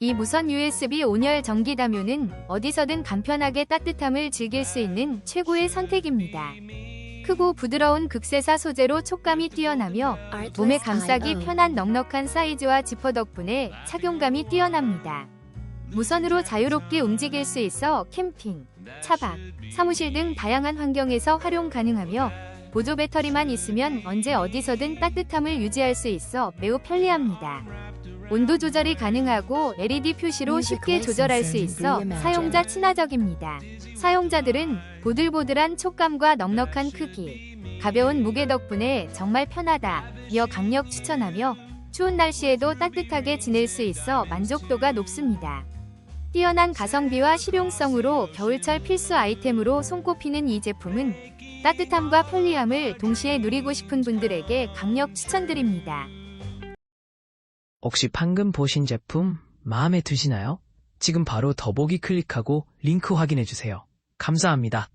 이 무선 USB 온열 전기 담요는 어디서든 간편하게 따뜻함을 즐길 수 있는 최고의 선택입니다. 크고 부드러운 극세사 소재로 촉감이 뛰어나며 몸에 감싸기 편한 넉넉한 사이즈와 지퍼 덕분에 착용감이 뛰어납니다. 무선으로 자유롭게 움직일 수 있어 캠핑, 차박, 사무실 등 다양한 환경에서 활용 가능하며 보조 배터리만 있으면 언제 어디서든 따뜻함을 유지할 수 있어 매우 편리합니다. 온도 조절이 가능하고 LED 표시로 쉽게 조절할 수 있어 사용자 친화적입니다. 사용자들은 보들보들한 촉감과 넉넉한 크기, 가벼운 무게 덕분에 정말 편하다며 강력 추천하며 추운 날씨에도 따뜻하게 지낼 수 있어 만족도가 높습니다. 뛰어난 가성비와 실용성으로 겨울철 필수 아이템으로 손꼽히는 이 제품은 따뜻함과 편리함을 동시에 누리고 싶은 분들에게 강력 추천드립니다. 혹시 방금 보신 제품 마음에 드시나요? 지금 바로 더보기 클릭하고 링크 확인해 주세요. 감사합니다.